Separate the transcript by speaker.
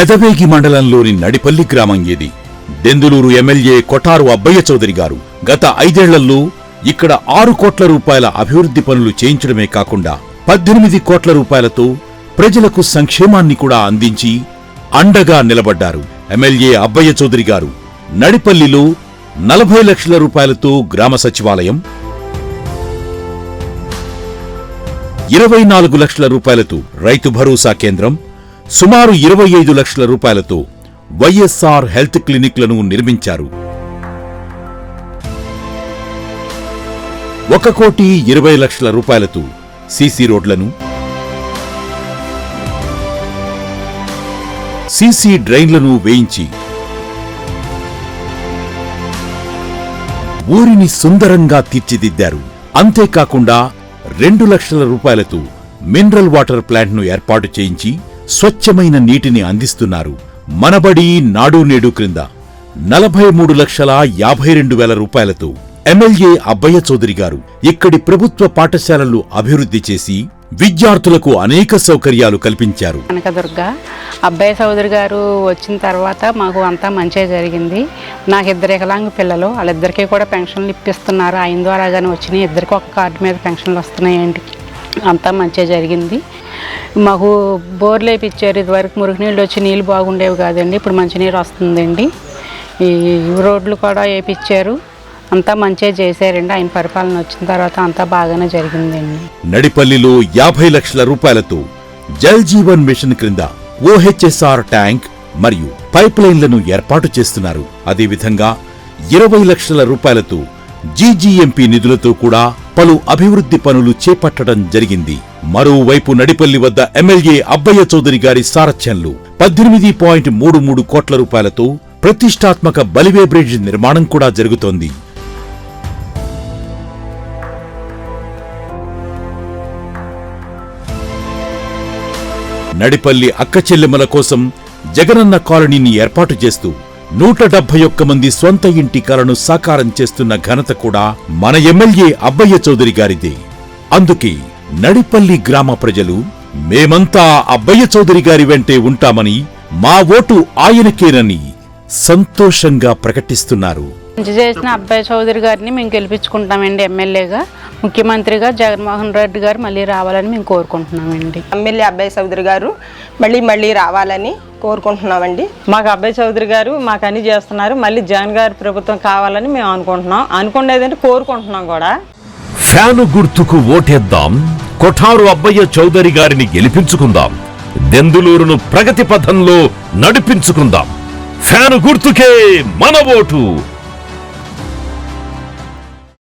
Speaker 1: పెదవేగి మండలంలోని నడిపల్లి గ్రామం ఏది? దెందులూరు ఎమ్మెల్యే కొటారు అబ్బయ్య చౌదరి గారు గత ఐదేళ్ళలో ఇక్కడ ఆరు కోట్ల రూపాయల అభివృద్ధి పనులు చేయించడమే కాకుండా పద్దెనిమిది కోట్ల రూపాయలతో ప్రజలకు సంక్షేమాన్ని కూడా అందించి అండగా నిలబడ్డారు ఎమ్మెల్యే అబ్బయ్య చౌదరి గారు. నడిపల్లిలో నలభై లక్షల రూపాయలతో గ్రామ సచివాలయం. ఇరవై నాలుగు లక్షల రూపాయలతో రైతు భరోసా కేంద్రం. సుమారు ఇరవై ఐదు లక్షల రూపాయలతో వైఎస్ఆర్ హెల్త్ క్లినిక్లను నిర్మించారు. ఒక కోటి ఇరవై లక్షల రూపాయలతో సీసీ రోడ్లను సీసీ డ్రైన్లను వేయించి ఊరిని సుందరంగా తీర్చిదిద్దారు. అంతేకాకుండా రెండు లక్షల రూపాయలతో మినరల్ వాటర్ ప్లాంట్ను ఏర్పాటు చేయించి స్వచ్ఛమైన నీటిని అందిస్తున్నారు. మనబడి నాడు నేడు క్రింద నలభై మూడు లక్షల యాభై రెండు వేల రూపాయలతో ఎమ్మెల్యే అబ్బయ్య చౌదరి గారు ఇక్కడి ప్రభుత్వ పాఠశాలలు అభివృద్ధి చేసి విద్యార్థులకు అనేక సౌకర్యాలు కల్పించారు.
Speaker 2: కనకదుర్గ అబ్బాయి చౌదరి గారు వచ్చిన తర్వాత మాకు అంతా మంచిగా జరిగింది. నాకు ఇద్దరు వికలాంగ పిల్లలు వాళ్ళిద్దరికీ కూడా పెన్షన్లు ఇప్పిస్తున్నారు. ఆయన ద్వారా కానీ వచ్చినాయి ఇద్దరికి ఒక కార్డు మీద పెన్షన్లు వస్తున్నాయండి అంతా మంచిగా జరిగింది. మాకు బోర్లు వేయించారు ఇదివరకు మురుగునీళ్ళు వచ్చి నీళ్ళు బాగుండేవి కాదండి. ఇప్పుడు మంచినీరు వస్తుందండి. ఈ రోడ్లు కూడా వేయించారు అంతా మంచిగా చేశారండి. ఆయన పరిపాలన వచ్చిన తర్వాత అంతా బాగానే జరిగిందండి.
Speaker 1: నడిపల్లిలో యాభై లక్షల రూపాయలతో జల్ జీవన్ మిషన్ క్రింద ఓహెచ్ఎస్ఆర్ ట్యాంక్ మరియు పైప్ లైన్లను ఏర్పాటు చేస్తున్నారు. అదేవిధంగా ఇరవై లక్షల రూపాయలతో జీజీఎంపీ నిధులతో కూడా పలు అభివృద్ధి పనులు చేపట్టడం జరిగింది. మరోవైపు నడిపల్లి వద్ద ఎమ్మెల్యే అబ్బయ్య చౌదరి గారి సారథ్యంలో పద్దెనిమిది పాయింట్ మూడు మూడు కోట్ల రూపాయలతో ప్రతిష్టాత్మక బలివే బ్రిడ్జ్ నిర్మాణం కూడా జరుగుతోంది. నడిపల్లి అక్కచెల్లెమ్మల కోసం జగనన్న కాలనీని ఏర్పాటు చేస్తూ నూట డెబ్బై ఒక్క మంది స్వంత ఇంటి కలను సాకారం చేస్తున్న ఘనత కూడా మన ఎమ్మెల్యే అబ్బయ్య చౌదరి గారిదే. అందుకే నడిపల్లి గ్రామ ప్రజలు మేమంతా అబ్బయ్య చౌదరి గారి వెంటే ఉంటామని మా ఓటు ఆయనకేనని సంతోషంగా ప్రకటిస్తున్నారు.
Speaker 2: మంచి చేసిన అబ్బాయి చౌదరి గారిని మేము గెలిపించుకుంటామండి ఎమ్మెల్యేగా. ముఖ్యమంత్రిగా జగన్మోహన్ రెడ్డి గారు మళ్ళీ రావాలని మేము కోరుకుంటున్నామండి.
Speaker 3: ఎమ్మెల్యే అబ్బాయి చౌదరి గారు మళ్ళీ మళ్ళీ రావాలని కోరుకుంటున్నామండి.
Speaker 4: మాకు అబ్బాయి చౌదరి గారు మాకు అన్ని చేస్తున్నారు. మళ్ళీ జగన్ గారి ప్రభుత్వం కావాలని మేము అనుకుంటున్నాం. అనుకునేదంటే కోరుకుంటున్నాం కూడా.
Speaker 5: ఫ్యాను గుర్తుకు ఓటేద్దాం. కొఠారు అబ్బయ్య చౌదరి గారిని గెలిపించుకుందాం. దెందులూరును ప్రగతి పథంలో నడిపించుకుందాం. ఫ్యాను గుర్తుకే మన ఓటు.